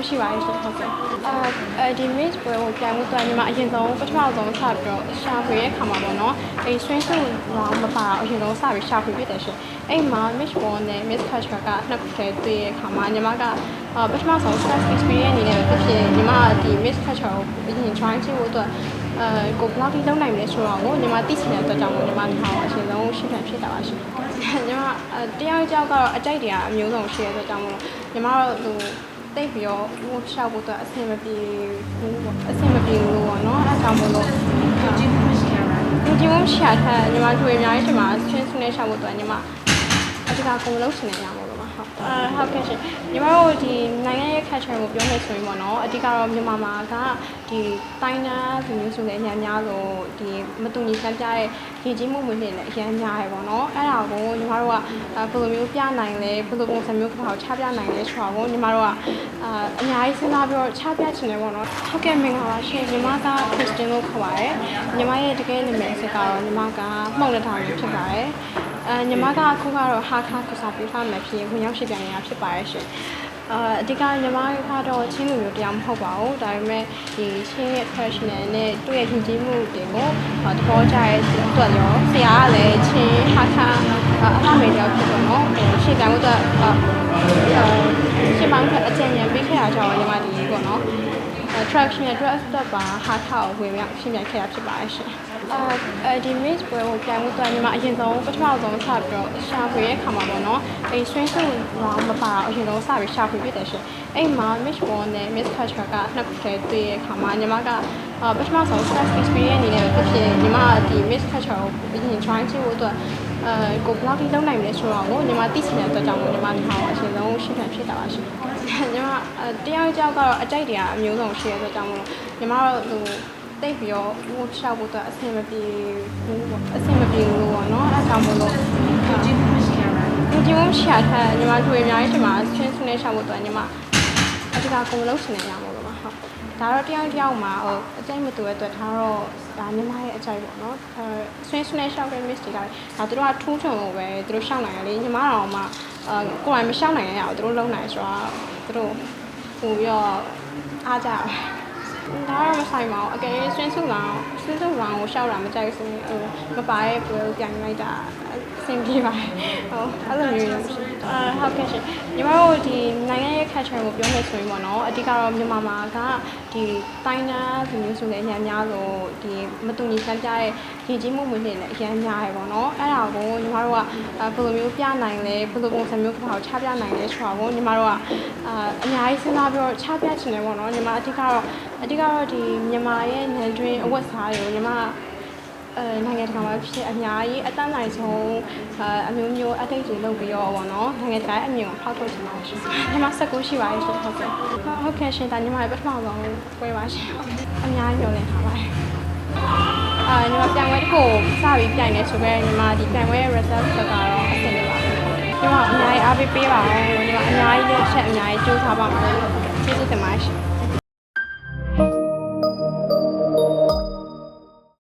လုံးရှိပါတယ်ရှင်ဟုတ်ကဲ့အာဒီ miss ပွဲကိုပြန်မှုဆိုတာညီမအရင်ဆုံးပထမဆုံးစပြီးတော့ရှာဖွေရဲ့ခါမှာပေါ့နော်အဲ string စု round မပါအရင်ဆုံးစပြီးရှာဖွေဖြစ်တယ်ရှင်အဲ့မှာ miss ပွဲနဲ့ miss culture ကနှစ်ခုတည်းတွေ့ရဲ့ခါမှာညီမကပထမဆုံး stress experience အနေနဲ့ဖြစ်ဖြစ်ညီမဒီ miss culture ကိုအရင် try ချင်ဖို့အတွက်အဲကိုဘယ်လောက်ထိလုပ်နိုင်မလဲဆိုတော့ကိုညီမသိချင်တဲ့အတွက်ကြောင့်ကိုညီမဒီဟာကိုအရင်ဆုံးရှင်းပြဖြစ်တာပါရှင်။ညီမတရားကြောက်ကတော့အကြိုက်တရားအမျိုးစုံရှိရတဲ့အတွက်ကြောင့်မို့ညီမတို့ဟို တိတ်ပြီးတော့ဟိုရှောက်ဖို့အတွက်အဆင်မပြေဘူးပေါ့အဆင်မပြေဘူးလို့ပေါ့နော်အဲဒါကြောင့်မို့လို့ဒီဒီမရှာထားညီမတို့အများကြီးဒီမှာဆင်းဆင်းနဲ့ရှောက်ဖို့အတွက်ညီမအတကကုန်လုံးရှင်နေရမှာလို့ပါဟုတ် အဲဟုတ်ကဲ့ရှင်ညီမတို့ဒီနိုင်ငံရဲ့ culture ကိုပြောမယ်ဆိုရင်ပေါ့နော်အဓိကတော့မြန်မာမှာကဒီတိုင်းနာလူမျိုးစုလည်းအများများလို့ဒီမတူညီစမ်းပြတဲ့ဒီကြီးမှုမွေးနေလည်းအများများရယ်ပေါ့နော်အဲ့ဒါကိုညီမတို့ကဘယ်လိုမျိုးပြနိုင်လဲဘယ်လိုပုံစံမျိုးတစ်ခါချပြနိုင်လဲဆိုတာကိုညီမတို့ကအာအများကြီးစဉ်းစားပြီးတော့ချပြချင်တယ်ပေါ့နော်ဟုတ်ကဲ့မင်္ဂလာပါရှင်ညီမက Christian လို့ခေါ်ပါတယ်ညီမရဲ့တကယ်နာမည်စစ်ကတော့ညီမကမှုန့်လက်ထောင်ဖြစ်ပါတယ် အဲညီမကအခုကတော့ဟာခါကုစားပြထားမယ်ဖြစ်ဝင်ရောက်ရှိပြန်နေတာဖြစ်ပါတယ်ရှင်အာအဓိကညီမကတော့ချင်းလူမျိုးတရားမဟုတ်ပါဘူးဒါပေမဲ့ဒီချင်းရဲ့ professional နဲ့သူ့ရဲ့ယဉ်ကျေးမှုတွေကိုအာသဘောကျရဲ့အတွက်ရောဆရာကလည်းချင်းဟာခါအလှမေတ္တာဖြစ်တော့နော်ဟိုရှေ့တိုင်းအတွက်အာရှေ့ပိုင်းကအကျဉ်းဉာဏ်ပေးခဲ့တာကြောင့်ညီမဒီပေါ့နော် attraction နဲ့ dress တက်ပါဟာထောက်ဝင်ရောက်ရှင်းပြခဲ့တာဖြစ်ပါတယ်ရှင်။ အဲဒီ miss ပွဲကိုပြန်မှုတော့ညီမအရင်ဆုံးပထမဆုံးစပြီးတော့ရှာဖွေရဲ့ခါမှာပေါ့နော်။အဲ swing ဆိုတော့မပါအရင်ဆုံးစပြီးရှာဖွေဖြစ်တယ်ရှင်။အဲ့မှာ miss bond နဲ့ miss culture ကနှစ်ခုတည်းတွေ့ရဲ့ခါမှာညီမကပထမဆုံး first experience အနေနဲ့ပဲဖြစ်ဖြစ်ညီမဒီ miss culture ကိုအရင် try ကြည့်ဖို့အတွက်အဲကို blog လေးလုပ်နိုင်မယ်ဆိုတော့ကိုညီမသိချင်တဲ့အတွက်ကြောင့်မို့ညီမထားအောင်အရင်ဆုံးရှင်းပြဖြစ်တာပါရှင်။ညီမတရားကြောက်ကတော့အကြိုက်တွေကအမျိုးစုံရှိတဲ့အတွက်ကြောင့်မို့ညီမတို့ဟို တိတ်ပြီးတော့ဟိုရှောက်ဖို့အတွက်အဆင်မပြေဘူးပေါ့အဆင်မပြေဘူးလို့ပေါ့နော်အဲဒါကြောင့်မို့လို့ဒီဒီမရှာထားညီမတို့အများကြီးဒီမှာဆင်းဆင်းနဲ့ရှောက်ဖို့အတွက်ညီမအတကကုန်လုံးရှင်နေရမှာလို့ပါဟုတ်ဒါတော့တယောက်တယောက်မှာဟိုအကြိုက်မတူတဲ့အတွက်ဒါတော့ဒါညီမရဲ့အကြိုက်ပေါ့နော်အဲဆွင်းဆွင်းနဲ့ရှောက်တဲ့ miss တွေကလည်းဒါသူတို့ကထူးချွန်လို့ပဲသူတို့ရှောက်နိုင်ရလေညီမတော်မှအဲကိုယ်တိုင်မရှောက်နိုင်ရအောင်သူတို့လုံနိုင်ဆိုတော့သူတို့ဟိုပြီးတော့အားကြပါ ဒါတော့မဆိုင်ပါဘူးအကယ်၍ဆွင်းစုလောင်ဆွင်းစုလောင်ကိုရှောက်တာမကြိုက်ဆိုရင်ဟိုမပါရဲ့ပွဲကိုပြန်လိုက်တာအဆင်ပြေပါတယ်ဟိုအဲ့လိုမျိုးရောရှိ အာဟုတ်ကဲ့ရှင်ညီမတို့ဒီနိုင်ငံရဲ့ culture ကိုပြောမယ်ဆိုရင်ပေါ့နော်အဓိကတော့မြန်မာမှာကဒီတိုင်းနာလူမျိုးစုလည်းအများများလို့ဒီမတူညီစမ်းပြတဲ့ဒီကြီးမှုမွေးနေလည်းအများများရယ်ပေါ့နော်အဲ့ဒါကိုညီမတို့ကဘယ်လိုမျိုးပြနိုင်လဲဘယ်လိုပုံစံမျိုးတစ်ခါချပြနိုင်လဲဆိုတာကိုညီမတို့ကအာအများကြီးစဉ်းစားပြီးတော့ချပြချင်တယ်ပေါ့နော်ညီမအဓိကတော့အဓိကတော့ဒီမြန်မာရဲ့နန်တွင်းအဝတ်စားတွေကိုညီမ အဲနိုင်ငံတကာမှာဖြစ်အများကြီးအတန်းနိုင်ဆုံးအအမျိုးမျိုးအတိတ်တွေလုပ်ပြီးတော့ပေါ့နော်နိုင်ငံတကာရဲ့အမြင်ကိုဖောက်ထုတ်ချင်ပါတယ်ရှင်ညီမစက်ကိုရှိပါရဲ့ရှင်ဟုတ်ကဲ့ဟုတ်ကဲ့ရှင်ဒါညီမရဲ့ပထမဆုံးပွဲပါရှင်အများကြီးပြောနေထားပါတယ်အာညီမပြန်ဝဲတစ်ခုစပြီးပြိုင်နေဆိုပဲညီမဒီပြန်ဝဲရဲ့ result ကတော့အဆင်ပြေပါဘူးညီမအများကြီးအားပေးပေးပါအောင်ညီမအများကြီးလက်ချက်အများကြီးစူးစမ်းပါမယ်ကျေးဇူးတင်ပါတယ်ရှင်